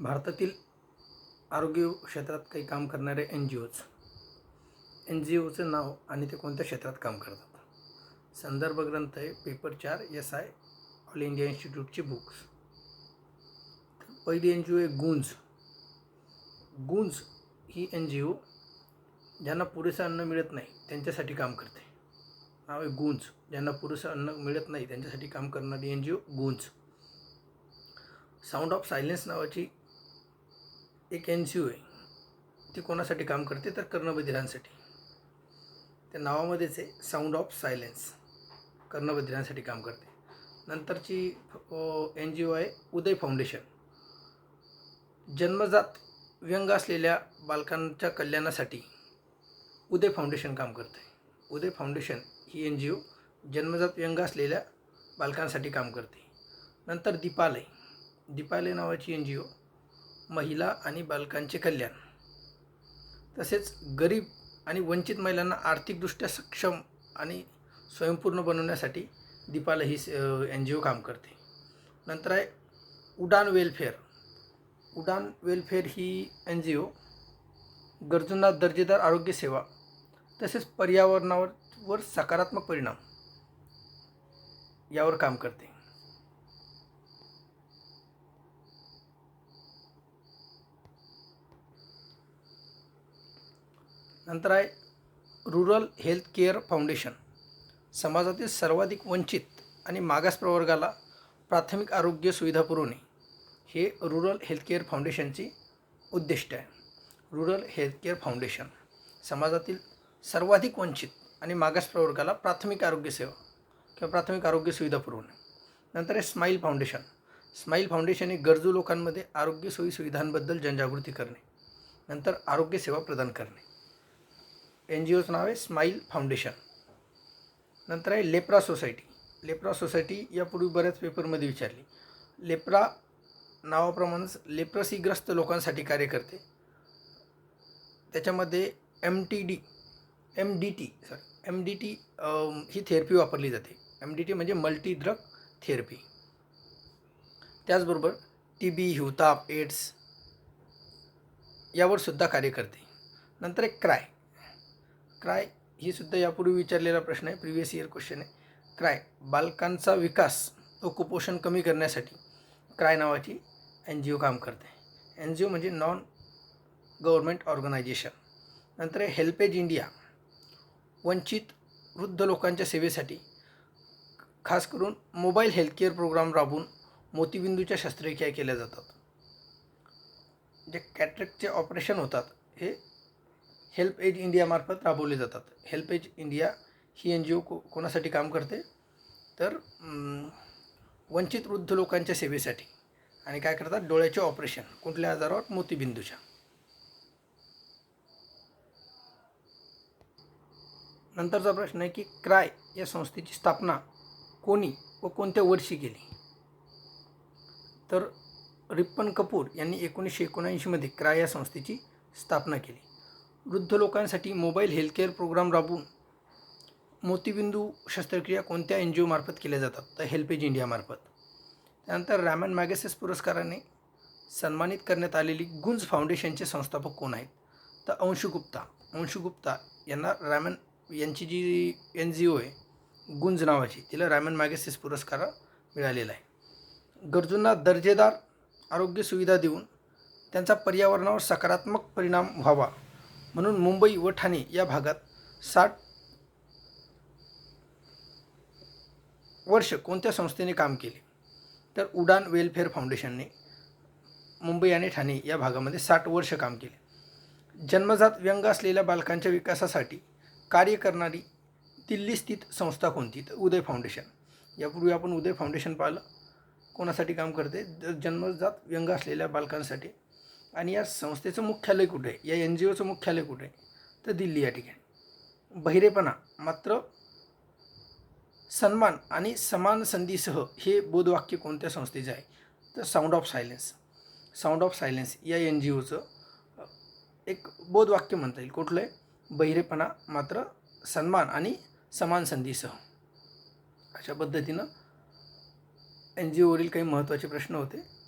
भारतातील आरोग्य क्षेत्रात काही काम करणारे एन जी ओज. एन जी ओचं नाव आणि ते कोणत्या क्षेत्रात काम करतात? संदर्भ ग्रंथ आहे पेपर चार एस आय ऑल इंडिया इन्स्टिट्यूटची बुक्स. पहिली एन जी ओ आहे गुंज. गुंज ही एन जी ओ ज्यांना पुरेसं अन्न मिळत नाही त्यांच्यासाठी काम करते. नाव आहे गुंज. ज्यांना पुरेसं अन्न मिळत नाही त्यांच्यासाठी काम करणारी N G O Gunj. Sound of silence नावाची एक एन जी ओ आहे. ती कोणासाठी काम करते तर कर्णबधिरांसाठी त्या नावामध्येच आहे साऊंड ऑफ सायलेन्स कर्णबधिरांसाठी काम करते. नंतरची एन जी ओ आहे उदय फाउंडेशन जन्मजात व्यंग असलेल्या बालकांच्या कल्याणासाठी उदय फाउंडेशन काम करते. उदय फाउंडेशन ही एन जी ओ जन्मजात व्यंग असलेल्या बालकांसाठी काम करते. नंतर दीपालय. दीपालय नावाची एन जी ओ महिला आणि बालकांचे कल्याण. तसेच गरीब आणि वंचित महिलांना आर्थिकदृष्ट्या सक्षम आणि स्वयंपूर्ण बनवण्यासाठी दीपाला ही एन जी ओ काम करते. नंतर आहे उडान वेलफेअर. उडान वेलफेअर ही एन जी ओ गरजूंना दर्जेदार आरोग्यसेवा तसेच पर्यावरणावर वर सकारात्मक परिणाम यावर काम करते. नंतर आहे रुरल हेल्थ केअर फाउंडेशन. समाजातील सर्वाधिक वंचित आणि मागास प्रवर्गाला प्राथमिक आरोग्य सुविधा पुरवणे हे रुरल हेल्थकेअर फाउंडेशनची उद्दिष्ट आहे. रुरल हेल्थकेअर फाउंडेशन समाजातील सर्वाधिक वंचित आणि मागास प्रवर्गाला प्राथमिक आरोग्यसेवा किंवा प्राथमिक आरोग्य सुविधा पुरवणे. नंतर आहे स्माईल फाउंडेशन. स्माईल फाउंडेशन हे गरजू लोकांमध्ये आरोग्य सोयी सुविधांबद्दल जनजागृती करणे. नंतर आरोग्यसेवा प्रदान करणे. एन जी ओचं नाव आहे स्माईल फाउंडेशन. नंतर आहे लेप्रा सोसायटी. लेप्रा सोसायटी यापूर्वी बऱ्याच पेपरमध्ये विचारली. लेप्रा नावाप्रमाणेच लेप्रसीग्रस्त लोकांसाठी कार्य करते. त्याच्यामध्ये M T D M D T sorry M D T ही थेरपी वापरली जाते. एम डी टी म्हणजे मल्टी ड्रग थेरपी. त्याचबरोबर टी बी हिवताप एड्स यावर सुद्धा कार्य करते. नंतर एक क्राय. क्राय ही सुद्धा यापूर्वी विचारलेला प्रश्न आहे प्रिव्हियस इयर क्वेश्चन आहे. क्राय बालकांचा विकास व कुपोषण कमी करण्यासाठी क्राय नावाची एन जी ओ काम करते. एन जी ओ म्हणजे नॉन गव्हर्मेंट ऑर्गनायझेशन नंतर हेल्पेज इंडिया वंचित वृद्ध लोकांच्या सेवेसाठी खास करून मोबाईल हेल्थकेअर प्रोग्राम राबवून मोतीबिंदूच्या शस्त्रक्रिया केल्या जातात. जे कॅटरेक्टचे ऑपरेशन होतात हे हेल्प एज इंडियामार्फत राबवले जातात. हेल्प एज इंडिया ही एन जी ओ को कोणासाठी काम करते? तर वंचित वृद्ध लोकांच्या सेवेसाठी. आणि काय करतात? डोळ्याचे ऑपरेशन. कुठल्या आजारावर? मोतीबिंदूच्या. नंतरचा प्रश्न आहे की क्राय या संस्थेची स्थापना कोणी व कोणत्या वर्षी केली? तर रिप्पन कपूर यांनी एकोणीसशे एकोणऐंशीमध्ये क्राय या संस्थेची स्थापना केली. वृद्ध लोकांसाठी मोबाईल हेल्थकेअर प्रोग्राम राबवून मोतीबिंदू शस्त्रक्रिया कोणत्या एन जी ओमार्फत केल्या जातात? तर हेल्पेज इंडियामार्फत त्यानंतर रॅमन मॅगेसेस पुरस्काराने सन्मानित करण्यात आलेली गुंज फाउंडेशनचे संस्थापक कोण आहेत? तर अंशु गुप्ता. अंशु गुप्ता यांना रॅमन यांची जी एन जी ओ आहे गुंज नावाची तिला रॅमन मॅगेसेस पुरस्कार मिळालेला आहे. गरजूंना दर्जेदार आरोग्य सुविधा देऊन त्यांचा पर्यावरणावर सकारात्मक परिणाम व्हावा म्हणून मुंबई व ठाणे या भागात साठ वर्ष कोणत्या संस्थेने काम केले? तर उडान वेलफेअर फाउंडेशनने मुंबई आणि ठाणे या भागामध्ये साठ वर्ष काम केले. जन्मजात व्यंग असलेल्या बालकांच्या विकासासाठी कार्य करणारी दिल्ली स्थित संस्था कोणती? तर उदय फाउंडेशन. यापूर्वी आपण उदय फाउंडेशन पाहिलं. कोणासाठी काम करते? जन्मजात व्यंग असलेल्या बालकांसाठी आणि या संस्थेचं मुख्यालय कुठे आहे? या एन जी ओचं मुख्यालय कुठे आहे? तर दिल्ली या ठिकाणी. बहिरेपणा मात्र सन्मान आणि समान संधीसह हे बोधवाक्य कोणत्या संस्थेचे आहे? तर sound of silence sound of silence या एन जी ओचं एक बोधवाक्य म्हणता येईल. कुठलं आहे? बहिरेपणा मात्र सन्मान आणि समान संधीसह. अशा पद्धतीनं एन जी ओवरील काही महत्त्वाचे प्रश्न होते.